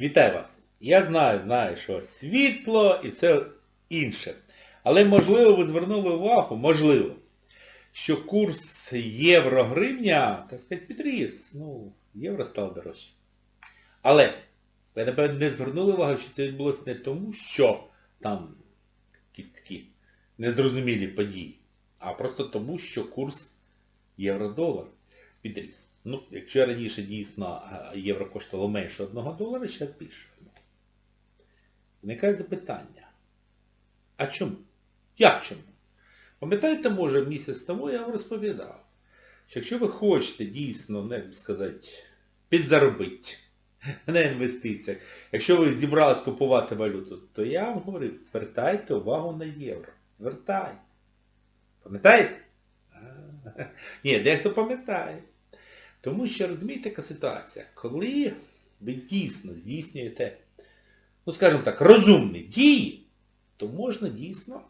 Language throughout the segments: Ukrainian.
Вітаю вас! Я знаю, знаю, що світло і все інше. Але можливо ви звернули увагу, можливо, що курс євро-гривня, так сказати, підріс. Ну, євро стало дорожче. Але ви, напевно, не звернули увагу, що це відбулося не тому, що там якісь такі незрозумілі події, а просто тому, що курс євро-долар підріс. Ну, якщо раніше дійсно євро коштувало менше 1 долара, зараз більше. Виникає запитання. А чому? Як чому? Пам'ятаєте, може, місяць тому я вам розповідав, що якщо ви хочете дійсно, не сказати, підзаробити на інвестиціях, якщо ви зібрались купувати валюту, то я вам говорив, звертайте увагу на євро. Звертайте. Пам'ятаєте? Ні, дехто пам'ятає. Тому що, розумієте, яка ситуація? Коли ви дійсно здійснюєте, ну скажімо так, розумні дії, то можна дійсно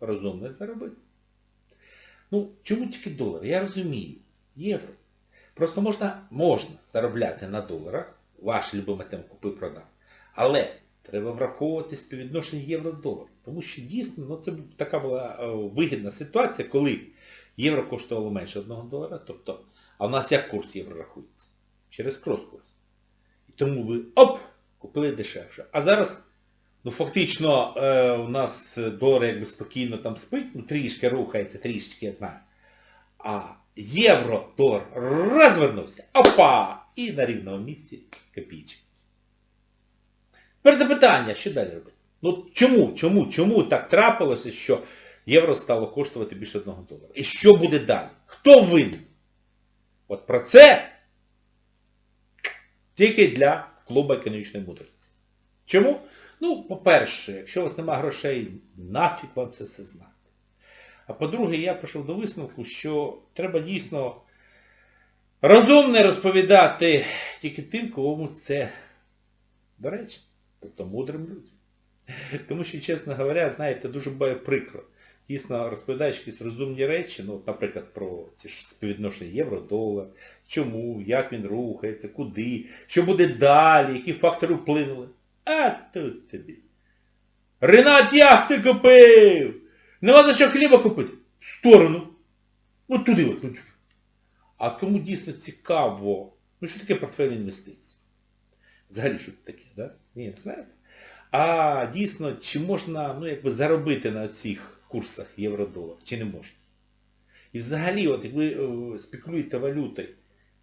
розумно заробити. Ну, чому тільки долар? Я розумію. Євро. Просто можна, можна заробляти на доларах, ваш любимий тем купив-продав. Але треба враховувати співвідношення євро-долар. Тому що дійсно, ну це така була е, вигідна ситуація, коли євро коштувало менше 1 долара, тобто, а в нас як курс євро рахується? Через крос-курс. І тому ви оп, купили дешевше. А зараз, ну фактично, е, у нас долар якби спокійно там спить, ну трішки рухається, трішки, я знаю. А євро, долар розвернувся, опа! І на рівному місці копійчик. Тепер запитання, що далі робити? Ну чому, чому, чому так трапилося, що євро стало коштувати більше 1 долара? І що буде далі? Хто винен? От про це тільки для клубу економічної мудрості. Чому? Ну, по-перше, якщо у вас немає грошей, нафіг вам це все знати. А по-друге, я прийшов до висновку, що треба дійсно розумно розповідати тільки тим, кому це доречно. Тобто мудрим людям. Тому що, чесно говоря, знаєте, дуже буває прикро. Дійсно, розповідаючи якісь розумні речі, ну, наприклад, про ці ж співвідношення євро-долар, чому, як він рухається, куди, що буде далі, які фактори вплинули. А тут тобі. Ренат яхти купив! Нема за що хліба купити. В сторону. От туди от. туди. А кому дійсно цікаво, ну що таке портфель інвестицій? Взагалі, що це таке, да? Ні, знаєте? А дійсно, чи можна ну, якби, заробити на цих курсах євро-долар, чи не можна? І взагалі, от ви е, спекулюєте валютою,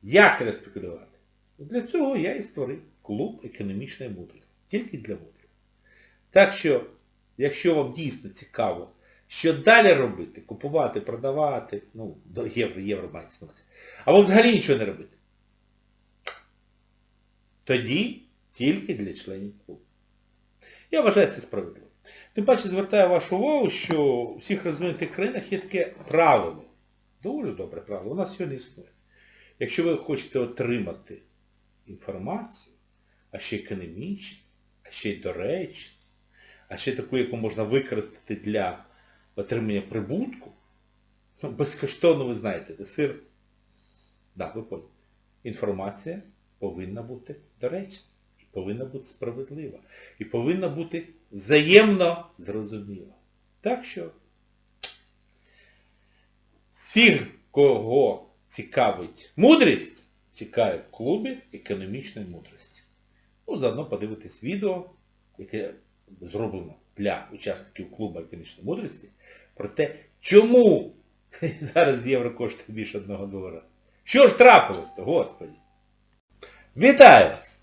як треба спекулювати? Для цього я і створив клуб економічної мудрості. Тільки для мудрих. Так що, якщо вам дійсно цікаво, що далі робити, купувати, продавати, ну, до євро, євро мається або взагалі нічого не робити, тоді тільки для членів клубу. Я вважаю це справедливо. Тим паче звертаю вашу увагу, що у всіх розвинутих країнах є таке правило. Дуже добре правило. У нас сьогодні існує. Якщо ви хочете отримати інформацію, а ще економічну, а ще й доречну, а ще таку, яку можна використати для отримання прибутку, ну, безкоштовно ви знаєте, де сир. Так, ви поняли. Інформація повинна бути доречна. І повинна бути справедлива. І повинна бути взаємно зрозуміла. Так що всіх, кого цікавить мудрість, чекаю в клубі економічної мудрості. Ну, заодно подивитись відео, яке зроблено для учасників клубу економічної мудрості, про те, чому зараз євро коштує більше одного долара. Що ж трапилось-то, господи? Вітаю вас!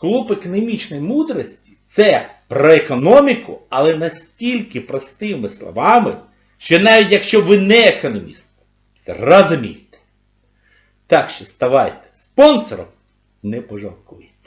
Клуб економічної мудрості це про економіку, але настільки простими словами, що навіть якщо ви не економіст, зрозумієте. Так що ставайте спонсором, не пожалкуйте.